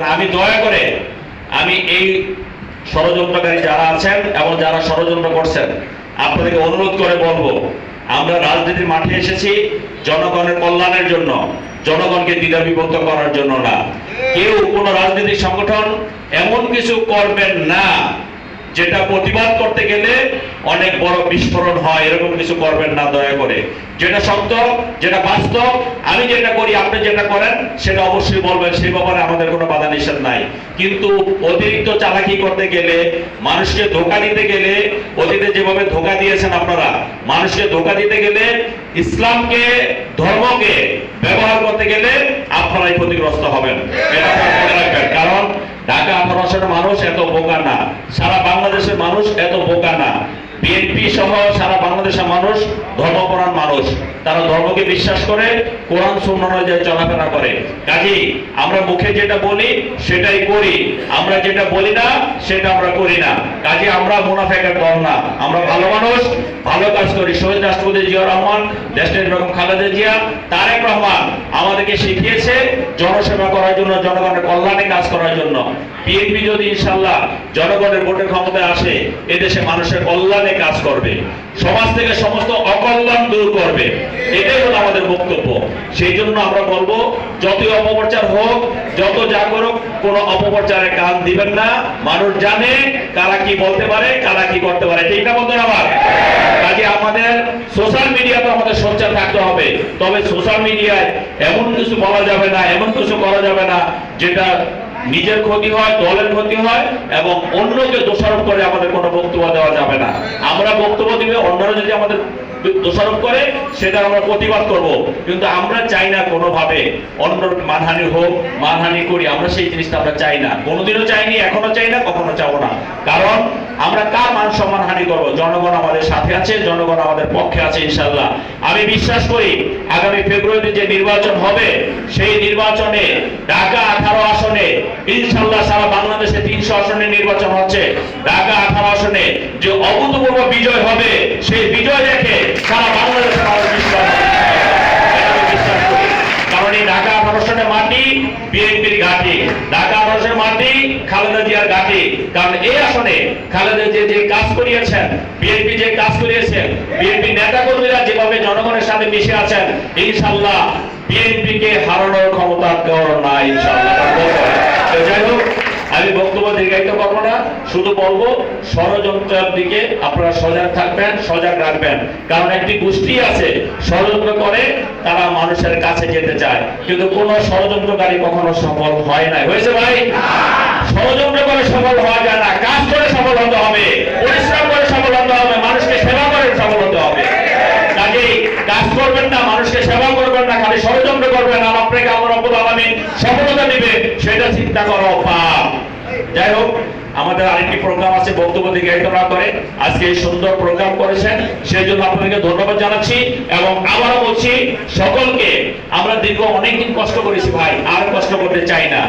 আমি দয়া করে, আমি এই ষড়যন্ত্রকারী যারা আছেন এবং যারা ষড়যন্ত্র করছেন, আপনাদেরকে অনুরোধ করে বলব, আমরা রাজনীতির মাঠে এসেছি জনগণের কল্যাণের জন্য, জনগণকে দ্বিধা বিভক্ত করার জন্য না। কেউ কোনো রাজনৈতিক সংগঠন এমন কিছু করবেন না যেটা প্রতিবাদ করতে গেলে অনেক বড় বিস্ফোরণ হয়, এরকম কিছু করবেন না, দয়া করে। যেটা সত্য, যেটা বাস্তব, আমি যেটা করি, আপনি যেটা করেন, সেটা অবশ্যই বলবেন, সেই ব্যাপারে আমাদের কোনো বাধা নিষেধ নাই। কিন্তু অতিরিক্ত চালাকি করতে গেলে, মানুষকে ধোকা দিতে গেলে, অতীতে যেভাবে ধোকা দিয়েছেন আপনারা, মানুষকে ধোকা দিতে গেলে, ইসলামকে, ধর্মকে ব্যবহার করতে গেলে আপনারাই ক্ষতিগ্রস্ত হবেন। এটা রাখবেন। কারণ মানুষ এত বোকা না। সারা বাংলাদেশের মানুষ এত বোকা না। বিএনপি সহ সারা বাংলাদেশের মানুষ ধর্মপরাণ মানুষ। তারা ধর্মকে বিশ্বাস করে, কোরআন অনুযায়ী চলাফেরা করে। কাজেই আমরা মুখে যেটা বলি, সেটাই করি। আমরা যেটা বলি না, সেটা আমরা করি না। কাজে আমরা মুনাফেকের দল না। আমরা ভালো মানুষ, ভালো কাজ করি। শহীদ রাষ্ট্রপতি জিয়া রহমান, দেশনেত্রী বেগম খালেদা জিয়া, তারেক রহমান আমাদেরকে শিখিয়েছে জনসেবা করার জন্য, জনগণের কল্যাণে কাজ করার জন্য। বিএনপি যদি ইনশাল্লাহ জনগণের ভোটের ক্ষমতায় আসে, এদেশে মানুষের কল্যাণে কাজ করবে। সমাজ থেকে সমস্ত অকল্যাণ দূর করবে। এটাই হলো আমাদের বক্তব্য। সেই জন্য আমরা বলব, যতই অপপ্রচার হোক, যত যা করুক, কোনো অপপ্রচারে কান দিবেন না। মানুষ জানে কারা কি বলতে পারে, কারা কি করতে পারে। ঠিক না বন্ধুরা আমার? কাজে আমাদের সোশ্যাল মিডিয়াতে আমাদের সোচ্চার থাকতে হবে। তবে সোশ্যাল মিডিয়ায় এমন কিছু বলা যাবে না, এমন কিছু করা যাবে না, যেটা নিজের ক্ষতি হয়, দলের ক্ষতি হয়, এবং অন্যকে দোষারোপ করে আমাদের কোনো বক্তব্য দেওয়া যাবে না। আমরা বক্তব্য দিবে অন্যরা যদি আমাদের দোষারোপ করে, সেটা আমরা প্রতিবাদ করব। কিন্তু আমরা চাই না কোনোভাবে অন্য মানহানি হোক, মানহানি করি। আমরা সেই জিনিসটা আমরা চাই না। কোনোদিনও চাইনি এখনও চাই না কখনো চাবো না। কারণ আমরা কার মান সম্মান হানি করব? জনগণ আমাদের সাথে আছে, জনগণ আমাদের পক্ষে আছে ইনশাল্লাহ আমি বিশ্বাস করি, আগামী ফেব্রুয়ারিতে যে নির্বাচন হবে, সেই নির্বাচনে ঢাকা আঠারো আসনে ইনশাল্লাহ সারা বাংলাদেশে তিনশো আসনে নির্বাচন হচ্ছে। ঢাকা আঠারো আসনে যে অভূতপূর্ব বিজয় হবে, সেই বিজয় দেখে সারা বাংলাদেশের মানুষ বিশ্বাস। কারণ এই ঢাকা আঠারো আসনের মাটি, বিএনপির ঘাটি। ঢাকা আঠারো মাটি খালেদা জিয়ার ঘাটি। কারণ এই আসনে খালেদা জিয়া যে কাজ করিয়েছেন, বিএনপি যে কাজ করিয়েছেন, বিএনপি নেতা কর্মীরা যেভাবে জনগণের সাথে মিশে আছেন ইনশাল্লাহ বিএনপি কে হারানোর ক্ষমতা কেউ নাই যাই হোক, আমি বক্তব্য দীর্ঘায়িত করব না। শুধু বলব, ষড়যন্ত্রের দিকে আপনারা সজাগ থাকবেন, সজাগ রাখবেন। কারণ একটি গোষ্ঠী আছে, ষড়যন্ত্র করে তারা মানুষের কাছে যেতে চায়। কিন্তু কোন ষড়যন্ত্রকারী কখনো সফল হয় না হয়েছে ভাই? ষড়যন্ত্র করে সফল হওয়া যায় না, কাজ করে সফল হতে হবে, পরিশ্রম করে সফল হতে হবে, মানুষকে সেবা করে সফল হতে হবে। কাজেই কাজ করবেন না, মানুষকে সেবা করবেন না, খালি ষড়যন্ত্র করবেন আর আপনাকে আমার সফলতা দিবে, সেটা চিন্তা করো পাপ যাই হোক, আমাদের আরেকটি প্রোগ্রাম আছে, বক্তব্য করে। আজকে এই সুন্দর প্রোগ্রাম করেছেন, সেই জন্য আপনাদেরকে ধন্যবাদ জানাচ্ছি এবং আবারও বলছি, সকলকে আমরা দীর্ঘ অনেকদিন কষ্ট করেছি ভাই, আর কষ্ট করতে চাই না।